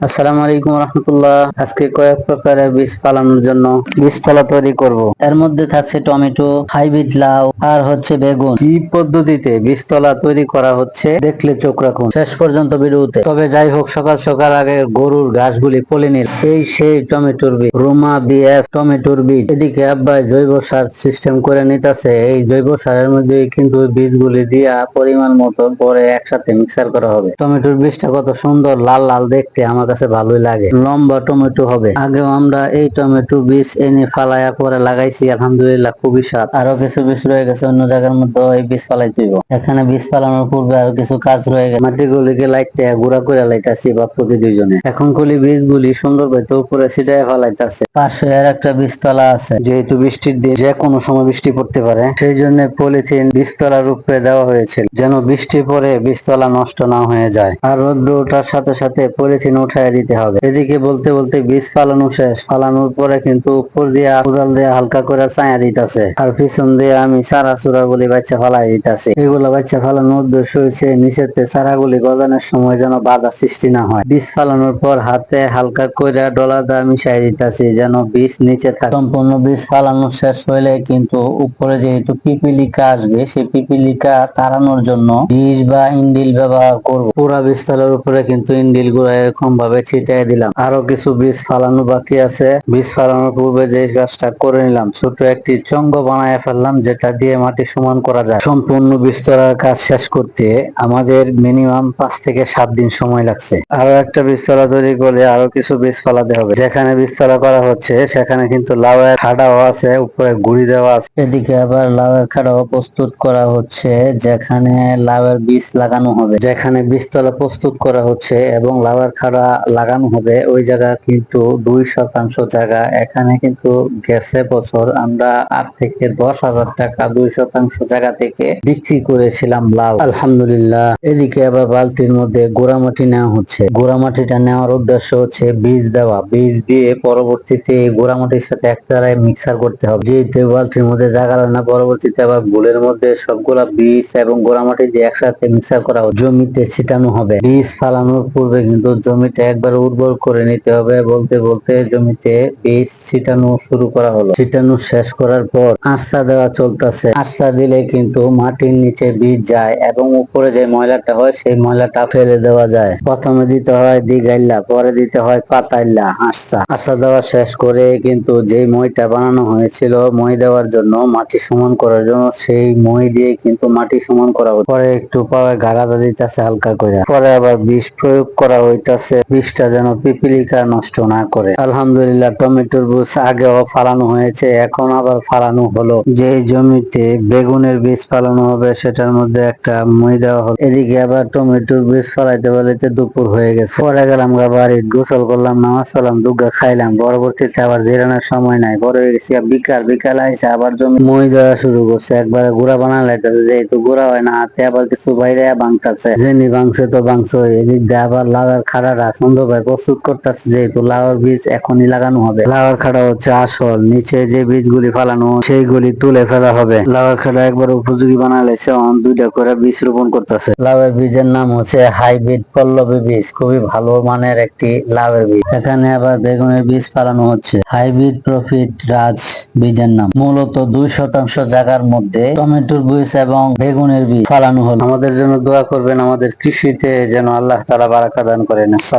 আসসালামু আলাইকুম রহমতুল্লাহ। আজকে কয়েক প্রকারের বীজ ফালানোর জন্য বীজতলা তৈরি করব। এর মধ্যে থাকছে টমেটো, হাইব্রিড লাউ আর হচ্ছে বেগুন। কি পদ্ধতিতে বীজতলা তৈরি করা হচ্ছে দেখলে চোখ রাখুন। শেষ পর্যন্ত ভিডিওতে। তবে যাই হোক, সকাল সকাল আগে গরুর ঘাসগুলি পলে নিল এই সেই টমেটোর বীজ। রোমা বিএফ টমেটোর বীজ। এদিকে আব্বাই জৈব সার সিস্টেম করে নিতেছে। এই জৈব সারের মধ্যে কিন্তু বীজগুলি দিয়া পরিমাণ মতো পরে একসাথে মিক্সার করা হবে। টমেটোর বীজটা কত সুন্দর, লাল লাল দেখতে। আমার কাছে ভালোই লাগে। লম্বা টমেটো হবে। আগেও আমরা এই টমেটো বীজ এনে ফালাইয়া পরে লাগাইছি, আলহামদুলিল্লাহ খুবই স্বাদ। আরও কিছু বীজ রয়ে গেছে, অন্য জায়গার মধ্যে এই বীজ ফালাই দিব এখানে বীজ ফালানোর পূর্বে আরও কিছু কাজ রয়ে গেছে। মাটিগুলিকে লাইতে গুড়া করে লাইতাছি বা প্রতি দুইজনে। এখন গুলি বীজগুলি সুন্দর ভাবে উপরে ছিটাই ফালাইতাছে। পাশে আর একটা বীজতলা আছে। যেহেতু বৃষ্টির দিন, যে কোনো সময় বৃষ্টি পড়তে পারে। সেই জন্য পলিথিন বীজতলার উপরে দেওয়া হয়েছিল যেন বৃষ্টি পরে বীজতলা নষ্ট না হয়ে যায়। আর রোদ্র ওঠার সাথে সাথে পলিথিন উঠায় দিতে হবে। এদিকে বলতে বলতে বীজ ফালানো শেষ। ফালানোর পরে কিন্তু উপর দিয়ে কোদাল দিয়ে হালকা করে ছায়া দিতেছে। আর পিছন দিয়ে আমি সারা চূড়া গুলি বাচ্চা ফালাই দিতেছি। এগুলো বাচ্চা ফালানোর উদ্দেশ্য হয়েছে নিচেতে চারাগুলি গজানোর সময় যেন বাধা সৃষ্টি না হয়। বীজ ফালানোর পর হাতে হালকা করে ডলা দা মিশাই দিতেছি যেন বীজ নিচে থাকে। সম্পূর্ণ বীজ ফালানো শেষ হইলে কিন্তু উপরে যেহেতু পিপিলিকা আসবে সেই পিপিলিকা তাড়ানোর জন্য বীজ বা ইন্ডিল ব্যবহার করব। পুরা বীজতলার উপরে কিন্তু ইন্ডিলগুলো এরকম ভাবে ছিটিয়ে দিলাম। আরও কিছু বীজ ফালানো বাকি আছে। বীজ ফালানোর পূর্বে যে গাছটা করে নিলাম ছোট একটি চঙ্গ বানায় ফেললাম, যেটা দিয়ে মাটি সমান করা যায়। সম্পূর্ণ বীজতলার কাজ শেষ করতে আমাদের মিনিমাম পাঁচ থেকে সাত দিন সময় লাগছে। আরও একটা বীজতলা তৈরি করে আরও কিছু বীজ ফলাতে হবে। যেখানে বীজতলা করা হচ্ছে, সেখানে কিন্তু লাউয়ের খাড়াও আছে, উপরে গুড়ি দেওয়া আছে। এদিকে আবার লাউয়ের খাড়াও প্রস্তুত করা হচ্ছে, যেখানে লাউয়ের বীজ লাগানো হবে। যেখানে বীজতলা প্রস্তুত করা হচ্ছে এবং লাউয়ের খাড়া লাগানো হবে, ওই জায়গা কিন্তু দুই শতাংশ জায়গা। এখানে কিন্তু গেছে বছর আমরা আট থেকে দশ হাজার টাকা দুই শতাংশ জায়গা থেকে বিক্রি করেছিলাম লাউ। আলহামদুলিল্লাহ। এদিকে আবার বালতির মধ্যে গোড়ামাটি নেওয়া হচ্ছে। গোড়ামাটিটা নেওয়ার উদ্দেশ্য হচ্ছে বীজ দেওয়া। বীজ দিয়ে পরবর্তীতে গোড়ামাটির সাথে একতারায় মিক্সার করতে হবে। যেহেতু বালতির মধ্যে জায়গা না, পরবর্তীতে আবার বুলের মধ্যে সবগুলা বীজ এবং গোড়ামাটি দিয়ে একসাথে মিক্সার করা জমিতে ছিটানো হবে। বীজ ফালানোর পূর্বে কিন্তু জমিটা একবার উর্বর করে নিতে হবে বলতে বলতে জমিতে বীজ ছিটানো শুরু করা হলো। ছিটানো শেষ করার পর আশ্রা দেওয়া চলতেছে। আশ্রা দিলে কিন্তু মাটির নিচে বীজ যায় এবং উপরে যে ময়লাটা হয় সেই ময়লাটা ফেলে দেওয়া যায়। প্রথমে দিতে হয় দিগাইল্লা পরে দিতে হয় পাতাইল্লা আশ্রা আশ্রা দেওয়া শেষ করে কিন্তু যে মইটা বানানো হয়েছিল, মই দেওয়ার জন্য মাটি সমান করার জন্য সেই মই দিয়ে কিন্তু মাটি সমান করা পরে একটু পাওয়ায় গাড়া দিতেছে হালকা করে পরে আবার বিষ প্রয়োগ করা হইতাছে। বিষটা যেন পিপিলিকা নষ্ট না করে। আলহামদুলিল্লাহ, টমেটোর বীজ আগেও ফালানো হয়েছে, এখন আবার ফালানো হলো। যে জমিতে বেগুনের বীজ ফালানো হবে, সেটার মধ্যে একটা মই দেওয়া হলো। এদিকে আবার টমেটোর বীজ ফালাইতে বলাইতে দুপুর হয়ে গেছে। পরে গেলাম বাড়ি গোসল করলাম, নামাজ পড়লাম দুগ্গা খাইলাম। পরবর্তীতে আবার জিরানোর সময় নাই বড় হয়ে গেছি বিকাল বিকাল আইসে আবার জমি মই দেওয়া শুরু করছে। একবারে গুড়া বানা লাইতেছে যেহেতু গুড়া হয় না, হাতে আবার কিছু বাইরে ভাঙতেছে যেনি ভাঙছে তো ভাঙছে এদিক দিয়ে আবার লাগার খাড়াটা সুন্দরভাবে প্রস্তুত করতেছে যেহেতু লাউর বীজ এখনই লাগানো হবে। খাড়া হচ্ছে আসল, নিচে যে বীজগুলি ফালানো, সেইগুলি তুলে ফেলা হবে। খাড়া একবার উপযোগী বানালেছে দুইটা করে বীজ রোপণ করতেছে। লাউয়ের বীজের নাম হচ্ছে হাইব্রিড পল্লবী বীজ, খুবই ভালো মানের একটি লাউয়ের বীজ। এখানে আবার বেগুনের বীজ ফালানো হচ্ছে। হাইব্রিড প্রফিট রাজ বীজের নাম। মূলত দুই শতাংশ জায়গার মধ্যে টমেটোর বীজ এবং বেগুনের বীজ ফালানো হলো। আমাদের জন্য দোয়া করবেন, আমাদের কৃষিতে যেন আল্লাহ তালা বারাকা দান করেন।